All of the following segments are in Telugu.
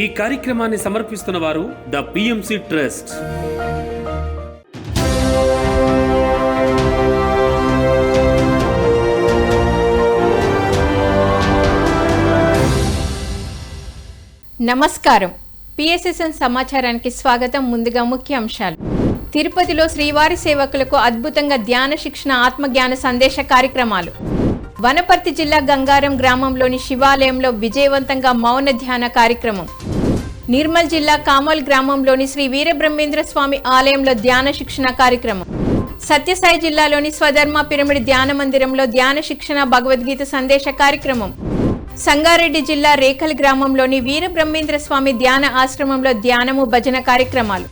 ఈ కార్యక్రమాన్ని సమర్పిస్తున్న వారు ద పిఎంసి ట్రస్ట్ నమస్కారం. పిఎస్ఎస్ఎన్ సమాచారానికి స్వాగతం. ముందుగా ముఖ్య అంశాలు. తిరుపతిలో శ్రీవారి సేవకులకు అద్భుతంగా ధ్యాన శిక్షణ ఆత్మజ్ఞాన సందేశ కార్యక్రమాలు. వనపర్తి జిల్లా గంగారం గ్రామంలోని శివాలయంలో విజయవంతంగా మౌన ధ్యాన కార్యక్రమం. నిర్మల్ జిల్లా కామల్ గ్రామంలోని శ్రీ వీరబ్రహ్మేంద్ర స్వామి ఆలయంలో ధ్యాన శిక్షణ కార్యక్రమం. సత్యసాయి జిల్లాలోని స్వధర్మ పిరమిడ్ ధ్యాన మందిరంలో ధ్యాన శిక్షణ భగవద్గీత సందేశ కార్యక్రమం. సంగారెడ్డి జిల్లా రేఖల్ గ్రామంలోని వీరబ్రహ్మేంద్ర స్వామి ధ్యాన ఆశ్రమంలో ధ్యానము భజన కార్యక్రమాలు.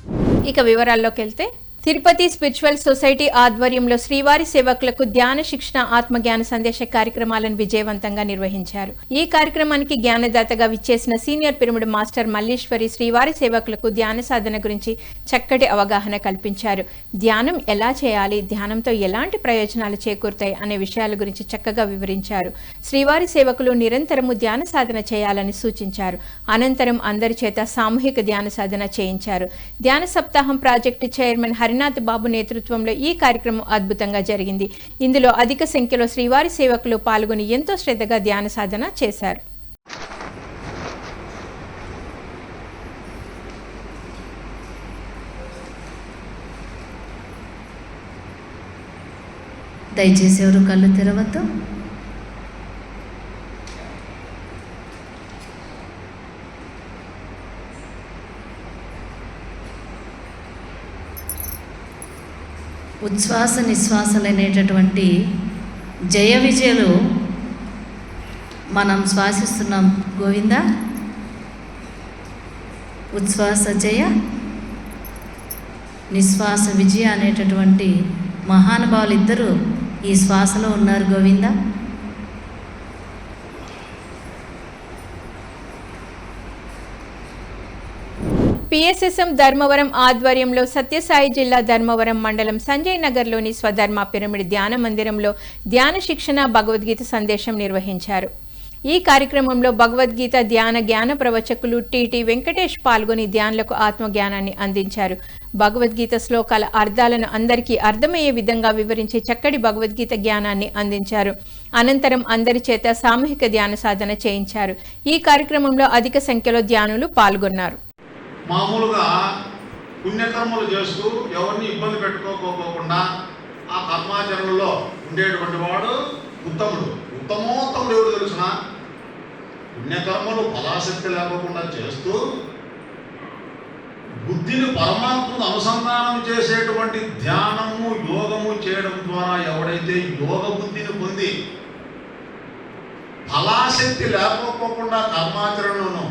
ఇక వివరాల్లోకి వెళ్తే తిరుపతి స్పిరిచువల్ సొసైటీ ఆధ్వర్యంలో శ్రీవారి సేవకులకు ధ్యాన శిక్షణ ఆత్మజ్ఞాన సందేశ కార్యక్రమాలను విజయవంతంగా నిర్వహించారు. ఈ కార్యక్రమానికి జ్ఞానదాతగా విచ్చేసిన సీనియర్ పిరమిడ్ మాస్టర్ మల్లీశ్వరి శ్రీవారి సేవకులకు ధ్యాన సాధన గురించి చక్కటి అవగాహన కల్పించారు. ధ్యానం ఎలా చేయాలి? ధ్యానంతో ఎలాంటి ప్రయోజనాలు చేకూరుతాయి? అనే విషయాల గురించి చక్కగా వివరించారు. శ్రీవారి సేవకులు నిరంతరము ధ్యాన సాధన చేయాలని సూచించారు. అనంతరం అందరి చేత సామూహిక ధ్యాన సాధన చేయించారు. ధ్యాన సప్తాహం ప్రాజెక్టు చైర్మన్ హరి హరినాథ్ బాబు నేతృత్వంలో ఈ కార్యక్రమం అద్భుతంగా జరిగింది. ఇందులో అధిక సంఖ్యలో శ్రీవారి సేవకులు పాల్గొని ఎంతో శ్రద్ధగా ధ్యాన సాధన చేశారు. దయచేసి ఎవరు కళ్ళు తెరవద్దు? ఉచ్ఛ్వాస నిశ్వాసలు అనేటటువంటి జయ విజయలు మనం శ్వాసిస్తున్నాం. గోవింద? ఉచ్ఛ్వాస జయ నిశ్వాస విజయ అనేటటువంటి మహానుభావులు ఇద్దరు ఈ శ్వాసలో ఉన్నారు. గోవింద? పిఎస్ఎస్ఎం ధర్మవరం ఆధ్వర్యంలో సత్యసాయి జిల్లా ధర్మవరం మండలం సంజయ్ నగర్లోని స్వధర్మ పిరమిడ్ ధ్యాన మందిరంలో ధ్యాన శిక్షణ భగవద్గీత సందేశం నిర్వహించారు. ఈ కార్యక్రమంలో భగవద్గీత ధ్యాన జ్ఞాన ప్రవచకులు టిటి వెంకటేష్ పాల్గొని ధ్యానులకు ఆత్మజ్ఞానాన్ని అందించారు. భగవద్గీత శ్లోకాల అర్థాలను అందరికీ అర్థమయ్యే విధంగా వివరించి చక్కటి భగవద్గీత జ్ఞానాన్ని అందించారు. అనంతరం అందరి చేత సామూహిక ధ్యాన సాధన చేయించారు. ఈ కార్యక్రమంలో అధిక సంఖ్యలో ధ్యానులు పాల్గొన్నారు. మామూలుగా పుణ్యకర్మలు చేస్తూ ఎవరిని ఇబ్బంది పెట్టుకోకోకుండా ఆ కర్మాచరణలో ఉండేటువంటి వాడు ఉత్తముడు. ఉత్తమోత్తముడు ఎవరు తెలుసిన? పుణ్యకర్మలు ఫలాశక్తి లేకోకుండా చేస్తూ బుద్ధిని పరమాత్మను అనుసంధానం చేసేటువంటి ధ్యానము యోగము చేయడం ద్వారా ఎవడైతే యోగ బుద్ధిని పొంది ఫలాశక్తి లేకపోకుండా కర్మాచరణను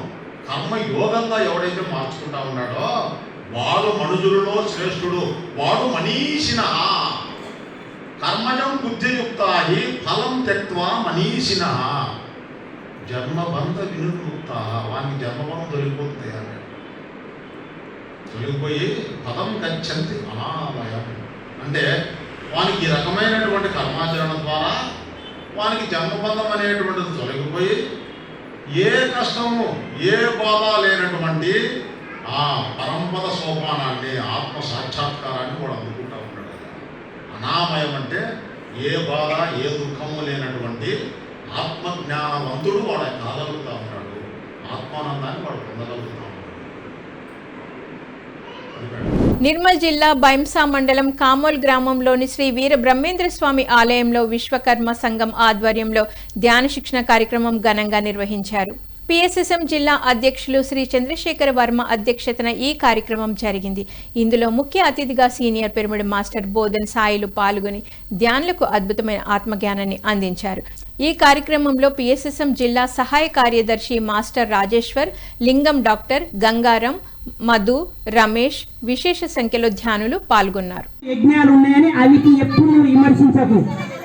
కర్మ యోగంగా ఎవడైతే మార్చుకుంటా ఉన్నాడో వాడు మనుజులలో శ్రేష్ఠుడు వాడు మనీషిన. కర్మజం బుద్ధియుక్తాహి ఫలం త్యక్వా మనీషిన. జన్మబంధ వినుముక్త వానికి జన్మబంధం దొరికిపోతుంది అన్నాడు. తొలగిపోయి పదం గచ్చంతి అనామయం. అంటే వానికి ఈ రకమైనటువంటి కర్మాచరణ ద్వారా వానికి జన్మబంధం అనేటువంటిది తొలగిపోయి ఏ కష్టము ఏ బాధ లేనటువంటి ఆ పరంపద సోపానాన్ని ఆత్మ సాక్షాత్కారాన్ని కూడా అందుకుంటా ఉంటాడు అనామయం అంటే ఏ బాధ ఏ దుఃఖము లేనటువంటి ఆత్మజ్ఞానవంతుడు వాడు కాగలుగుతా ఉన్నాడు. ఆత్మానందాన్ని వాడు పొందగలుగుతా ఉన్నాడు. నిర్మల్ జిల్లా బైంసా మండలం కామోల్ గ్రామంలోని శ్రీ వీర బ్రహ్మేంద్ర స్వామి ఆలయంలో విశ్వకర్మ సంఘం ఆధ్వర్యంలో ధ్యాన శిక్షణ కార్యక్రమం ఘనంగా నిర్వహించారు. పిఎస్ఎస్ఎం జిల్లా అధ్యక్షులు శ్రీ చంద్రశేఖర వర్మ అధ్యక్షతన ఈ కార్యక్రమం జరిగింది. ఇందులో ముఖ్య అతిథిగా senior pyramid master Bodhan Sailu పాల్గొని ధ్యానులకు అద్భుతమైన ఆత్మజ్ఞానాన్ని అందించారు. ఈ కార్యక్రమంలో పిఎస్ఎస్ఎం జిల్లా సహాయ కార్యదర్శి మాస్టర్ రాజేశ్వర్ లింగం డాక్టర్ గంగారం మధు రమేష్ విశేష సంఖ్యలో ధ్యానులు పాల్గొన్నారు. యజ్ఞాలు ఉన్నాయని అవికి ఎప్పుడు విమర్శించకు.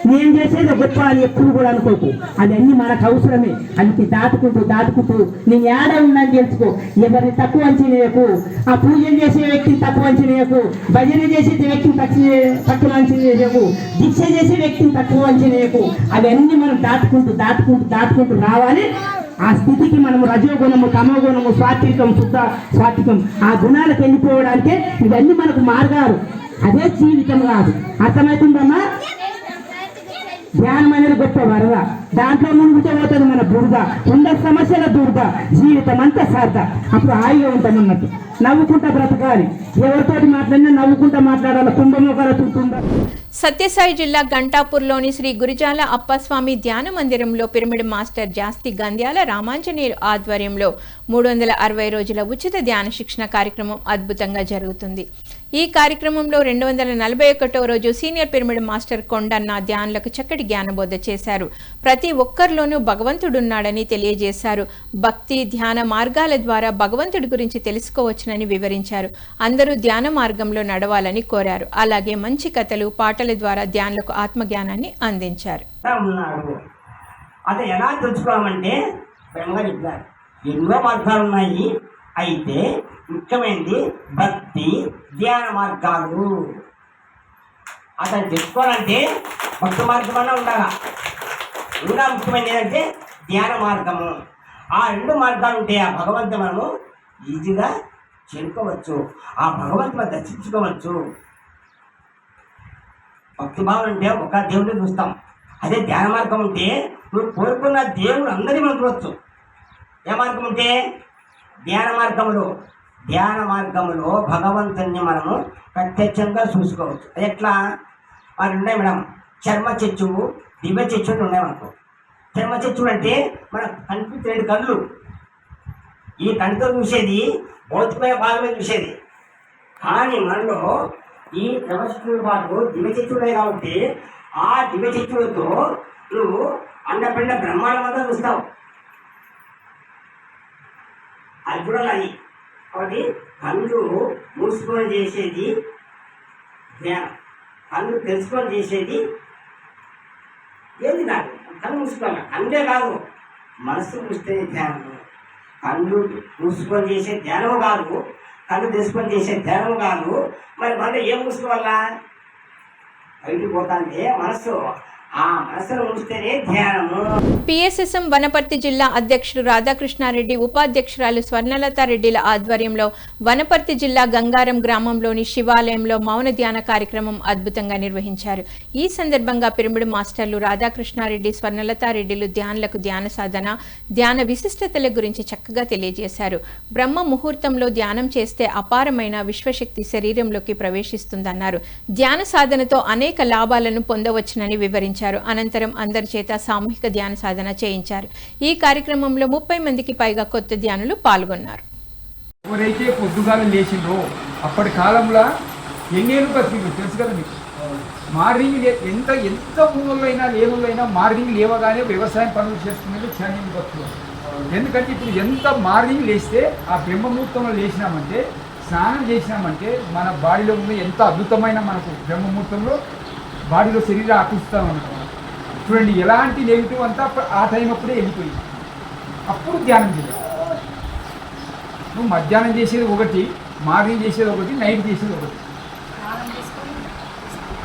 నేను చేసేది గొప్ప అని ఎప్పుడు కూడా అనుకోకు. అవన్నీ మనకు అవసరమే. అవికి దాటుకుంటూ దాటుకుంటూ నేను ఏడ ఉందని తెలుసుకో. ఎవరిని తక్కువ అంచనేయకు ఆ పూజలు చేసే వ్యక్తిని తక్కువ అంచనేయకు భజన చేసే వ్యక్తిని తక్కువ తక్కువ అంచనేయకు దీక్ష చేసే వ్యక్తిని తక్కువ అంచనేయకు అవన్నీ మనం దాటుకుంటూ దాటుకుంటూ దాటుకుంటూ రావాలి. ఆ స్థితికి మనం రజోగుణము తమోగుణము సాత్వికం శుద్ధ సాత్వికం ఆ గుణాలకు వెళ్ళిపోవడానికే ఇవన్నీ మనకు మార్గాలు. అదే జీవితం కాదు. అర్థమవుతుందమ్మా? ధ్యానం అనేది గొప్ప వరద. దాంట్లో మునుగుతూ పోతుంది మన బురద. ఉన్న సమస్యల దురద జీవితం అంతా సార్థ. అప్పుడు హాయిగా ఉంటాం అన్నట్టు. నవ్వుకుంటా బ్రతకాలి. ఎవరితోటి మాట్లాడినా నవ్వుకుంటా మాట్లాడాలి. కుంభమోకాల తుంటుందా సత్యసాయి జిల్లా గంటాపూర్లోని శ్రీ గురిజాల అప్పస్వామి ధ్యాన మందిరంలో పిరమిడ్ మాస్టర్ జాస్తి గంధ్యాల రామాంజనేయులు ఆధ్వర్యంలో మూడు వందల అరవై రోజుల ఉచిత ధ్యాన శిక్షణ కార్యక్రమం అద్భుతంగా జరుగుతుంది. ఈ కార్యక్రమంలో రెండు వందల నలభై ఒకటో రోజు సీనియర్ పిరమిడ్ మాస్టర్ కొండన్న ధ్యానులకు చక్కటి జ్ఞానబోధ చేశారు. ప్రతి ఒక్కరిలోనూ భగవంతుడున్నాడని తెలియజేశారు. భక్తి ధ్యాన మార్గాల ద్వారా భగవంతుడి గురించి తెలుసుకోవచ్చునని వివరించారు. అందరూ ధ్యాన మార్గంలో నడవాలని కోరారు. అలాగే మంచి కథలు పాటల ద్వారా ధ్యానులకు ఆత్మజ్ఞానాన్ని అందించారు. అది ఎలా తెలుసుకోవాలంటే చెప్పారు. ఎన్నో మార్గాలు ఉన్నాయి అయితే ముఖ్యమైనది భక్తి ధ్యాన మార్గాలు. అతను తెలుసుకోవాలంటే భక్తి మార్గం అన్నా ఉండాలా? ఇంకా ముఖ్యమైనది ఏంటంటే ధ్యాన మార్గము. ఆ రెండు మార్గాలు ఉంటే ఆ భగవంతు మనము ఈజీగా చేరుకోవచ్చు. ఆ భగవంతుని దర్శించుకోవచ్చు. భక్తి భావం అంటే ఒక దేవుడిని చూస్తాం. అదే ధ్యాన మార్గం ఉంటే నువ్వు కోరుకున్న దేవుడు అందరినీ మనం చూడవచ్చు ఏ మార్గం ఉంటే? ధ్యాన మార్గంలో ధ్యాన మార్గంలో భగవంతుని మనము ప్రత్యక్షంగా చూసుకోవచ్చు. అది ఎట్లా? మరి ఉన్నాయి మేడం. చర్మ చెచ్చువు దివ్య చెచ్చు ఉన్నాయి మనకు. చర్మ చెచ్చు అంటే మన కనిపించే రెండు కళ్ళు. ఈ కంటితో చూసేది భౌతికమైన భాగమే చూసేది. కానీ మనలో ఈ క్రమశిక్షణ దివ్య దివ్యచిత్తుడే కాబట్టి ఆ దివ్యచిత్తులతో నువ్వు అండపిండ బ్రహ్మాండమంతా చూస్తావు. అది చూడాలి. కాబట్టి కళ్ళు మూసుకొని చేసేది ధ్యానం. కళ్ళు తెలుసుకొని చేసేది ఏది కాదు కళ్ళు మూసుకోవాలి? కళ్ళే కాదు. మనసు మూస్తే ధ్యానం. కళ్ళు మూసుకొని చేసే ధ్యానం కాదు. కళ్ళు తెలుసుకొని చేసే ధ్యానం కాదు. మరి మళ్ళీ ఏం మూసుకోవాలా? బయటికి పోతా అంటే మనసు పిఎస్ఎస్ఎం వనపర్తి జిల్లా అధ్యక్షుడు రాధాకృష్ణారెడ్డి ఉపాధ్యక్షురాలు స్వర్ణలత రెడ్డిల ఆధ్వర్యంలో వనపర్తి జిల్లా గంగారం గ్రామంలోని శివాలయంలో మౌన ధ్యాన కార్యక్రమం అద్భుతంగా నిర్వహించారు. ఈ సందర్భంగా పిరమిడ్ మాస్టర్లు రాధాకృష్ణారెడ్డి స్వర్ణలతారెడ్డిలు ధ్యానులకు ధ్యాన సాధన ధ్యాన విశిష్టతల గురించి చక్కగా తెలియజేశారు. బ్రహ్మ ముహూర్తంలో ధ్యానం చేస్తే అపారమైన విశ్వశక్తి శరీరంలోకి ప్రవేశిస్తుందన్నారు. ధ్యాన సాధనతో అనేక లాభాలను పొందవచ్చునని వివరించారు. అనంతరం అందరి చేత సామూహిక ధ్యాన సాధన చేయించారు. ఈ కార్యక్రమంలో ముప్పై మందికి పైగా కొత్త ధ్యానులు పాల్గొన్నారు. ఎవరైతే పొద్దుగాల లేచిండ్రో అప్పటి కాలంలో ఎన్నేళ్ళు బతికిండ్రు తెలుసు కదా మీకు? మార్నింగ్ లే ఎంత ఎంత ఊళ్ళైనా లేనులైనా మార్నింగ్ లేవగానే వ్యవసాయం పనులు చేసుకునేది ఛానల్ బతుకులు ఎందుకంటే ఇప్పుడు ఎంత మార్నింగ్ లేస్తే ఆ బ్రహ్మముహూర్తంలో లేచినామంటే స్నానం చేసినామంటే మన బాడీలో ఉన్న ఎంత అద్భుతమైన మనకు బ్రహ్మముహూర్తంలో బాడీలో శరీరం ఆకృస్తాం అనుకో. చూడండి ఎలాంటి నెగిటివ్ అంతా ఆ టైం అప్పుడే వెళ్ళిపోయింది. అప్పుడు ధ్యానం చేయాలి. నువ్వు మధ్యాహ్నం చేసేది ఒకటి మార్నింగ్ చేసేది ఒకటి నైట్ చేసేది ఒకటి.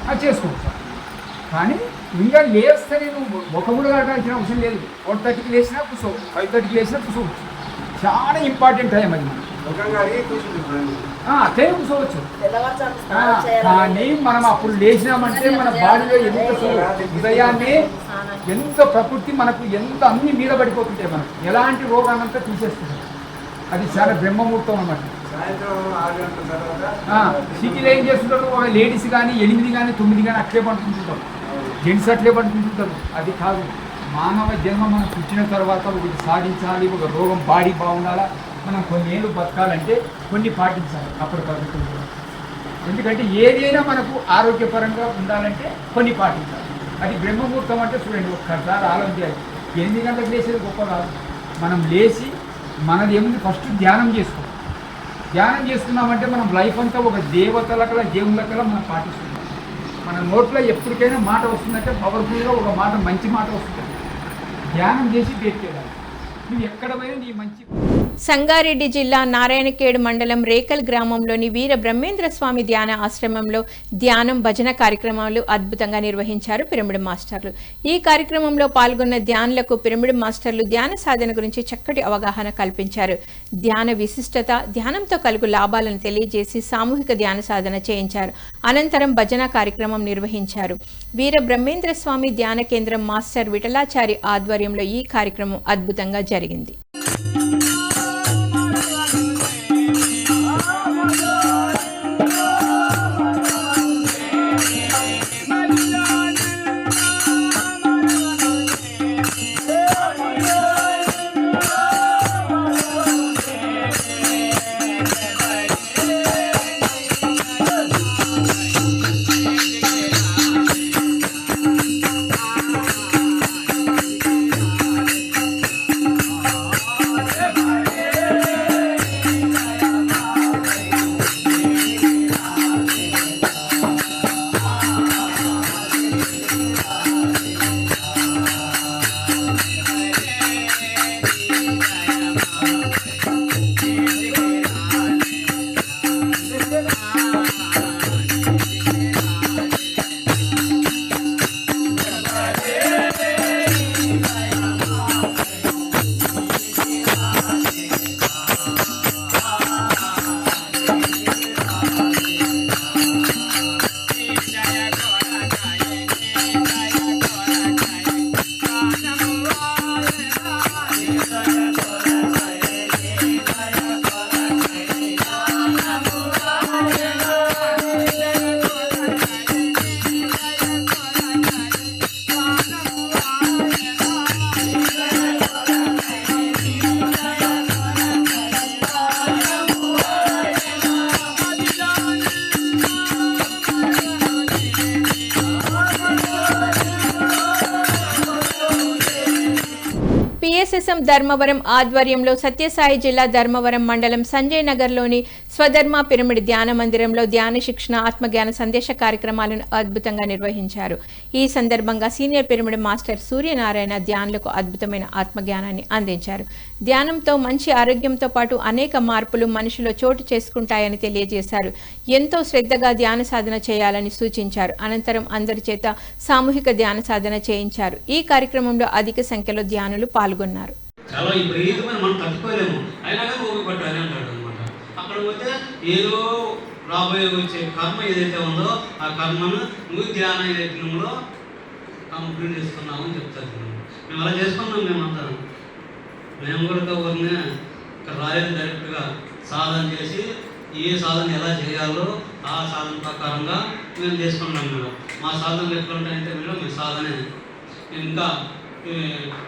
అది చేసుకోవచ్చు కానీ ఇంకా లేస్తేనే నువ్వు కూడా కట్టాల్సిన అవసరం లేదు. వన్ థర్టీకి లేచినా కూర్చో ఫైవ్ థర్టీకి లేచినా కూర్చోవచ్చు. చాలా ఇంపార్టెంట్ టైం అది మనకి. అట్లే కూర్చోవచ్చు. ఆ, కానీ మనం అప్పుడు లేచినామంటే మన బాడీలో ఎంత ఉదయాన్నే ఎంత ప్రకృతి మనకు ఎంత అన్ని మీద పడిపోతుంటాయి మనకు ఎలాంటి రోగానంతా తీసేస్తుంది. అది చాలా బ్రహ్మముహూర్తం అన్నమాట. ఆ, సిటీలో ఏం చేస్తుంటారు? ఒక లేడీస్ కానీ ఎనిమిది కానీ తొమ్మిది కానీ అట్లే పడుతుంటారు జెంట్స్ అట్లే పడుతుంటారు అది కాదు. మానవ జన్మ మనం పుట్టిన తర్వాత ఒకటి సాధించాలి ఒక రోగం బాడీ బాగుండాలా? మనం కొన్ని ఏళ్ళు బతకాలంటే కొన్ని పాటించాలి అప్పుడు బతుకుంటుంది ఎందుకంటే ఏదైనా మనకు ఆరోగ్యపరంగా ఉండాలంటే కొన్ని పాటించాలి. అది బ్రహ్మముహూర్తం అంటే చూడండి ఒక్కసారి ఆలోచించాలి. ఎనిమిది గంటలకు లేచేది గొప్ప కాదు. మనం లేచి మనది ఏముంది? ఫస్ట్ ధ్యానం చేసుకోవాలి. ధ్యానం చేసుకున్నామంటే మనం లైఫ్ అంతా ఒక దేవతలకల దేవుళ్ళకల మనం పాటిస్తున్నాం. మన నోట్లో ఎప్పటికైనా మాట వస్తుందంటే పవర్ఫుల్గా ఒక మాట మంచి మాట వస్తుంది ధ్యానం చేసి పెట్టేదాన్ని నువ్వు ఎక్కడ పోయినా నీ మంచి సంగారెడ్డి జిల్లా నారాయణఖేడ్ మండలం రేకల్ గ్రామంలోని వీర బ్రహ్మేంద్ర స్వామి ధ్యాన ఆశ్రమంలో ధ్యానం భజన కార్యక్రమాలు అద్భుతంగా నిర్వహించారు పిరమిడ్ మాస్టర్లు. ఈ కార్యక్రమంలో పాల్గొన్న ధ్యానులకు పిరమిడ్ మాస్టర్లు ధ్యాన సాధన గురించి చక్కటి అవగాహన కల్పించారు. ధ్యాన విశిష్టత ధ్యానంతో కలుగు లాభాలను తెలియజేసి సామూహిక ధ్యాన సాధన చేయించారు. అనంతరం భజన కార్యక్రమం నిర్వహించారు. వీర బ్రహ్మేంద్ర స్వామి ధ్యాన కేంద్రం మాస్టర్ విఠలాచారి ఆధ్వర్యంలో ఈ కార్యక్రమం అద్భుతంగా జరిగింది. ధర్మవరం ఆధ్వర్యంలో సత్యసాయి జిల్లా ధర్మవరం మండలం సంజయ్ నగర్లోని స్వధర్మ పిరమిడ్ ధ్యాన మందిరంలో ధ్యాన శిక్షణ ఆత్మజ్ఞాన సందేశ కార్యక్రమాలను అద్భుతంగా నిర్వహించారు. ఈ సందర్భంగా సీనియర్ పిరమిడ్ మాస్టర్ సూర్యనారాయణ ధ్యానులకు అద్భుతమైన ఆత్మజ్ఞానాన్ని అందించారు. ధ్యానంతో మంచి ఆరోగ్యంతో పాటు అనేక మార్పులు మనిషిలో చోటు చేసుకుంటాయని తెలియజేశారు. ఎంతో శ్రద్ధగా ధ్యాన సాధన చేయాలని సూచించారు. అనంతరం అందరి చేత సామూహిక ధ్యాన సాధన చేయించారు. ఈ కార్యక్రమంలో అధిక సంఖ్యలో ధ్యానులు పాల్గొన్నారు. చాలా మనం తట్టుకోలేము. అక్కడ పోతే ఏదో రాబోయే వచ్చే కర్మ ఏదైతే ఉందో ఆ కర్మను నువ్వు ధ్యాన యజ్ఞంలో కంప్లీట్ చేసుకున్నావు అని చెప్తారు. మేము అలా చేసుకున్నాం మేమంతా మేము కూడా రాయల్ డైరెక్ట్గా సాధన చేసి ఏ సాధన ఎలా చేయాలో ఆ సాధన ప్రకారంగా మేము చేసుకున్నాం మేడం మా సాధనలు ఎట్లా ఉంటాయంటే మేడం మీ సాధనే. ఇంకా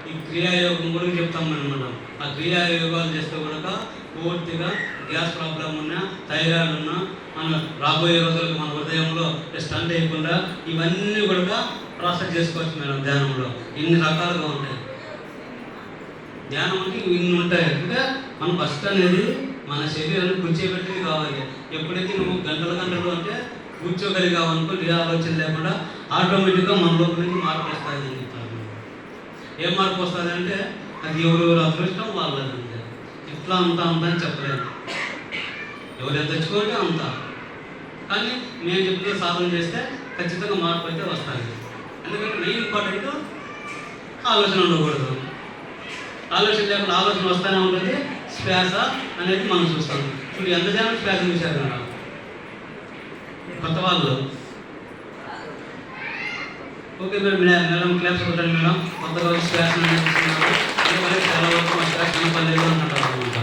ఈ క్రియాయోగం కూడా చెప్తాం మేడం ఆ క్రియాయోగాలు చేస్తే కూడా పూర్తిగా గ్యాస్ ప్రాబ్లం ఉన్నా థైరాయిడ్ ఉన్నా మన రాబోయే రోజులకు మన హృదయంలో స్టంట్ అయ్యకుండా ఇవన్నీ కూడా ప్రాసెస్ చేసుకోవచ్చు మేడం ధ్యానంలో. ఇన్ని రకాలుగా ఉంటాయి. ధ్యానం అంటే ఇన్ని ఉంటాయి. అంటే మన ఫస్ట్ అనేది మన శరీరాన్ని కూర్చోబెట్టేది కావాలి. ఎప్పుడైతే నువ్వు గంటల గంటలు అంటే కూర్చోగలిగావనుకో ఏ ఆలోచన లేకుండా ఆటోమేటిక్గా మన లోపల నుంచి మార్పు వస్తుంది అని చెప్తారు ఏం మార్పు వస్తుంది అంటే అది ఎవరెవరు అదృష్టం వాళ్ళది. అంతే ఇట్లా అంత అంత అని చెప్పలేదు ఎవరు తెచ్చుకోండి అంత. కానీ నేను చెప్తే సాధన చేస్తే ఖచ్చితంగా మార్పు అయితే వస్తుంది. ఎందుకంటే మెయిన్ ఇంపార్టెంట్ ఆలోచన ఉండకూడదు. ఆలోచన లేకుండా ఆలోచన వస్తూనే ఉంటుంది. శ్వాస అనేది మనం చూస్తాం. ఇప్పుడు ఎంత జనం శ్వాస చూశారు మేడం కొత్త వాళ్ళు. ఓకే మేడం మేడం క్లాప్స్ కొట్టండి మేడం. కొత్తగా శ్వాస చాలా వరకు మా శ్వాస కనపడలేదు అంటారు అనమాట.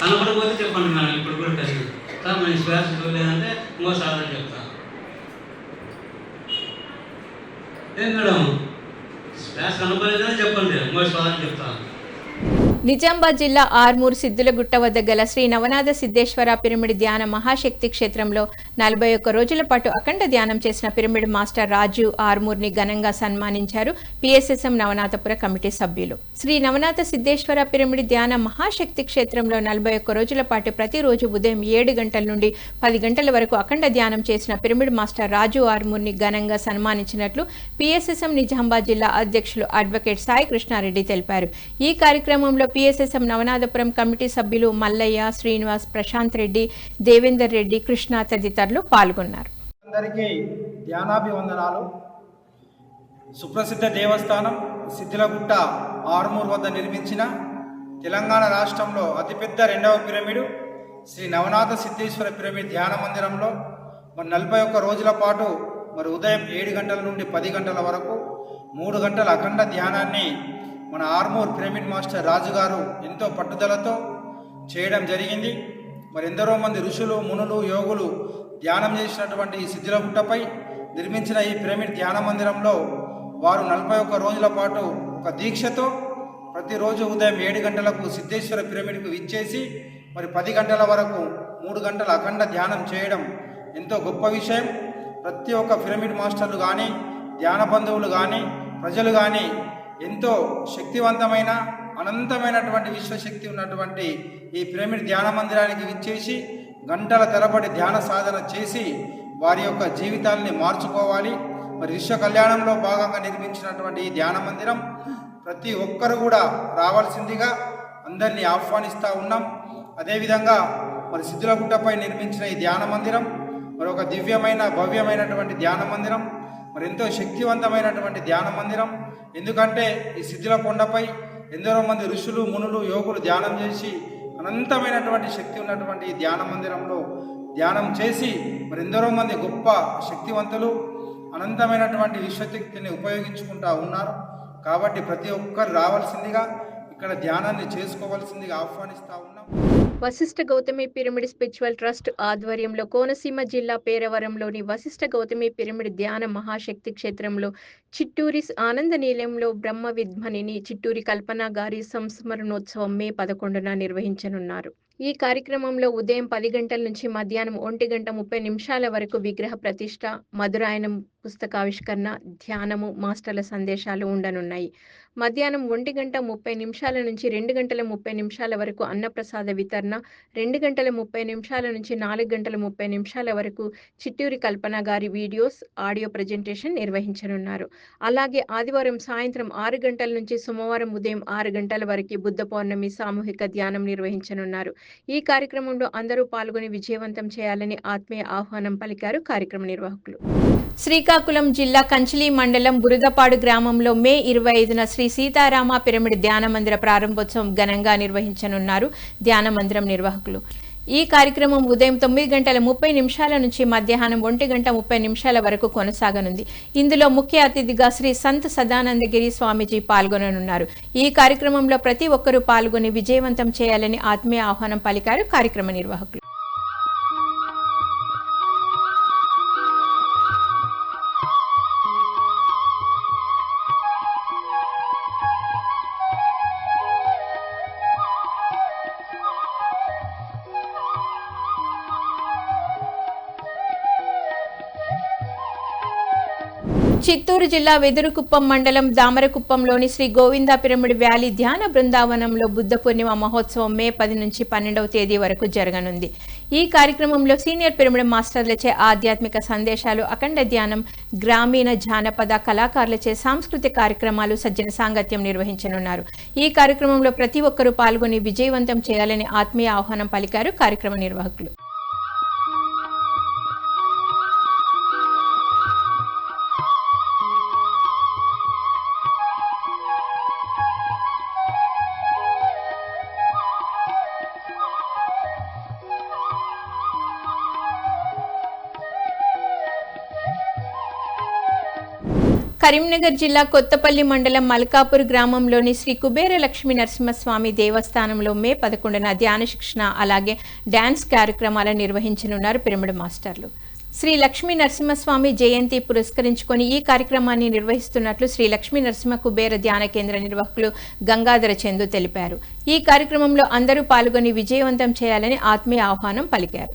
కనపడకపోతే చెప్పండి మేడం ఇప్పుడు కూడా కలిసి సార్ మన శ్వాస చూడలేదంటే ఇంకో సాధన చెప్తా. ఏం మేడం? శ్వాస కనపడలేదని చెప్పండి. ఇంకో సాధన చెప్తాను నిజామాబాద్ జిల్లా ఆర్మూర్ సిద్దులగుట్ట వద్ద గల శ్రీ నవనాథ సిద్ధేశ్వర పిరమిడ్ ధ్యాన మహాశక్తి క్షేత్రంలో నలభై ఒక్క రోజుల పాటు అఖండ ధ్యానం చేసిన పిరమిడ్ మాస్టర్ రాజు ఆర్మూర్ని ఘనంగా సన్మానించారు పిఎస్ఎస్ఎం నవనాథపుర కమిటీ సభ్యులు. శ్రీ నవనాథ సిద్ధేశ్వర పిరమిడ్ ధ్యాన మహాశక్తి క్షేత్రంలో నలభై ఒక్క రోజుల పాటు ప్రతిరోజు ఉదయం ఏడు గంటల నుండి పది గంటల వరకు అఖండ ధ్యానం చేసిన పిరమిడ్ మాస్టర్ రాజు ఆర్మూర్ని ఘనంగా సన్మానించినట్లు పిఎస్ఎస్ఎం నిజామాబాద్ జిల్లా అధ్యక్షులు అడ్వకేట్ సాయి కృష్ణారెడ్డి తెలిపారు. ఈ కార్యక్రమంలో పిఎస్ఎస్ఎం నవనాథపురం కమిటీ సభ్యులు మల్లయ్య శ్రీనివాస్ ప్రశాంత్ రెడ్డి దేవేందర్ రెడ్డి కృష్ణ తదితరులు పాల్గొన్నారు. అందరికీ ధ్యానాభివందనాలు. సుప్రసిద్ధ దేవస్థానం సిద్ధిలగుట్ట ఆరుమూరు వద్ద నిర్మించిన తెలంగాణ రాష్ట్రంలో అతిపెద్ద రెండవ పిరమిడు శ్రీ నవనాథ సిద్ధేశ్వర పిరమిడ్ ధ్యాన మందిరంలో మరి నలభై ఒక్క రోజుల పాటు మరి ఉదయం ఏడు గంటల నుండి పది గంటల వరకు మూడు గంటల అఖండ ధ్యానాన్ని మన ఆర్మూర్ పిరమిడ్ మాస్టర్ రాజు గారు ఎంతో పట్టుదలతో చేయడం జరిగింది. మరి ఎందరో మంది ఋషులు మునులు యోగులు ధ్యానం చేసినటువంటి ఈ శిథిలగుట్టపై నిర్మించిన ఈ పిరమిడ్ ధ్యాన మందిరంలో వారు నలభై ఒక్క రోజుల పాటు ఒక దీక్షతో ప్రతిరోజు ఉదయం ఏడు గంటలకు సిద్ధేశ్వర పిరమిడ్కు ఇచ్చేసి మరి పది గంటల వరకు మూడు గంటల అఖండ ధ్యానం చేయడం ఎంతో గొప్ప విషయం. ప్రతి ఒక్క పిరమిడ్ మాస్టర్లు కానీ ధ్యాన బంధువులు కానీ ప్రజలు కానీ ఎంతో శక్తివంతమైన అనంతమైనటువంటి విశ్వశక్తి ఉన్నటువంటి ఈ పిరమిడ్ ధ్యాన మందిరానికి విచ్చేసి గంటల తరబడి ధ్యాన సాధన చేసి వారి యొక్క జీవితాల్ని మార్చుకోవాలి. మరి విశ్వ కళ్యాణంలో భాగంగా నిర్మించినటువంటి ఈ ధ్యాన మందిరం ప్రతి ఒక్కరు కూడా రావాల్సిందిగా అందరినీ ఆహ్వానిస్తూ ఉన్నాం. అదేవిధంగా మరి సిద్ధులగుట్టపై నిర్మించిన ఈ ధ్యాన మందిరం మరి ఒక దివ్యమైన భవ్యమైనటువంటి ధ్యాన మందిరం మరి ఎంతో శక్తివంతమైనటువంటి ధ్యాన మందిరం ఎందుకంటే ఈ సిద్ధుల కొండపై ఎందరో మంది ఋషులు మునులు యోగులు ధ్యానం చేసి అనంతమైనటువంటి శక్తి ఉన్నటువంటి ఈ ధ్యాన మందిరంలో ధ్యానం చేసి మరి ఎందరో మంది గొప్ప శక్తివంతులు అనంతమైనటువంటి విశ్వశక్తిని ఉపయోగించుకుంటా ఉన్నారు. కాబట్టి ప్రతి ఒక్కరు రావాల్సిందిగా ఇక్కడ ధ్యానాన్ని చేసుకోవాల్సిందిగా ఆహ్వానిస్తూ ఉన్నాం. Vasishta Gautami pyramid spiritual trust ఆధ్వర్యంలో కోనసీమ జిల్లా పేరవరంలోని వశిష్ఠ గౌతమి పిరమిడ్ ధ్యాన మహాశక్తి క్షేత్రంలో చిట్టూరి ఆనంద నీలయంలో బ్రహ్మ విద్మనిని చిట్టూరి కల్పన గారి సంస్మరణోత్సవం మే పదకొండున నిర్వహించనున్నారు. ఈ కార్యక్రమంలో ఉదయం పది గంటల నుంచి మధ్యాహ్నం ఒంటి గంట ముప్పై నిమిషాల వరకు విగ్రహ ప్రతిష్ట మధురాయనం పుస్తకావిష్కరణ ధ్యానము మాస్టర్ల సందేశాలు ఉండనున్నాయి. మధ్యాహ్నం ఒంటి గంట ముప్పై నిమిషాల నుంచి రెండు గంటల ముప్పై నిమిషాల వరకు అన్నప్రసాద వితరణ రెండు గంటల ముప్పై నిమిషాల నుంచి నాలుగు గంటల ముప్పై నిమిషాల వరకు చిట్టూరి కల్పన గారి వీడియోస్ ఆడియో ప్రజెంటేషన్ నిర్వహించనున్నారు. అలాగే ఆదివారం సాయంత్రం ఆరు గంటల నుంచి సోమవారం ఉదయం ఆరు గంటల వరకు బుద్ధ పౌర్ణమి సామూహిక ధ్యానం నిర్వహించనున్నారు. ఈ కార్యక్రమంలో అందరూ పాల్గొని విజయవంతం చేయాలని ఆత్మీయ ఆహ్వానం పలికారు కార్యక్రమ నిర్వాహకులు. శ్రీకాకుళం జిల్లా కంచిలి మండలం బురదపాడు గ్రామంలో మే ఇరవై ఐదున శ్రీ సీతారామ పిరమిడ్ ధ్యాన మందిర ప్రారంభోత్సవం ఘనంగా నిర్వహించనున్నారు ధ్యాన మందిరం నిర్వాహకులు. ఈ కార్యక్రమం ఉదయం తొమ్మిది గంటల ముప్పై నిమిషాల నుంచి మధ్యాహ్నం ఒంటి గంట ముప్పై నిమిషాల వరకు కొనసాగనుంది. ఇందులో ముఖ్య అతిథిగా శ్రీ సంత్ సదానందగిరి స్వామీజీ పాల్గొననున్నారు. ఈ కార్యక్రమంలో ప్రతి ఒక్కరూ పాల్గొని విజయవంతం చేయాలని ఆత్మీయ ఆహ్వానం పలికారు కార్యక్రమ నిర్వాహకులు. గుంటూరు జిల్లా వెదురుకుప్పం మండలం దామరకుప్పంలోని శ్రీ గోవింద పిరమిడ్ వ్యాలీ ధ్యాన బృందావనంలో బుద్ధ పూర్ణిమ మహోత్సవం మే పది నుంచి పన్నెండవ తేదీ వరకు జరగనుంది. ఈ కార్యక్రమంలో సీనియర్ పిరమిడ్ మాస్టర్లచే ఆధ్యాత్మిక సందేశాలు అఖండ ధ్యానం గ్రామీణ జానపద కళాకారులచే సాంస్కృతిక కార్యక్రమాలు సజ్జన సాంగత్యం నిర్వహించనున్నారు. ఈ కార్యక్రమంలో ప్రతి ఒక్కరూ పాల్గొని విజయవంతం చేయాలని ఆత్మీయ ఆహ్వానం పలికారు కార్యక్రమ నిర్వాహకులు. కరీంనగర్ జిల్లా కొత్తపల్లి మండలం మల్కాపూర్ గ్రామంలోని శ్రీ కుబేర లక్ష్మీ నరసింహస్వామి దేవస్థానంలో మే పదకొండున ధ్యాన శిక్షణ అలాగే డ్యాన్స్ కార్యక్రమాలు నిర్వహించనున్నారు పిరమిడ్ మాస్టర్లు. శ్రీ లక్ష్మీ నరసింహస్వామి జయంతి పురస్కరించుకొని ఈ కార్యక్రమాన్ని నిర్వహిస్తున్నట్లు శ్రీ లక్ష్మీ నరసింహ కుబేర ధ్యాన కేంద్ర నిర్వాహకులు గంగాధర చందు తెలిపారు. ఈ కార్యక్రమంలో అందరూ పాల్గొని విజయవంతం చేయాలని ఆత్మీయ ఆహ్వానం పలికారు.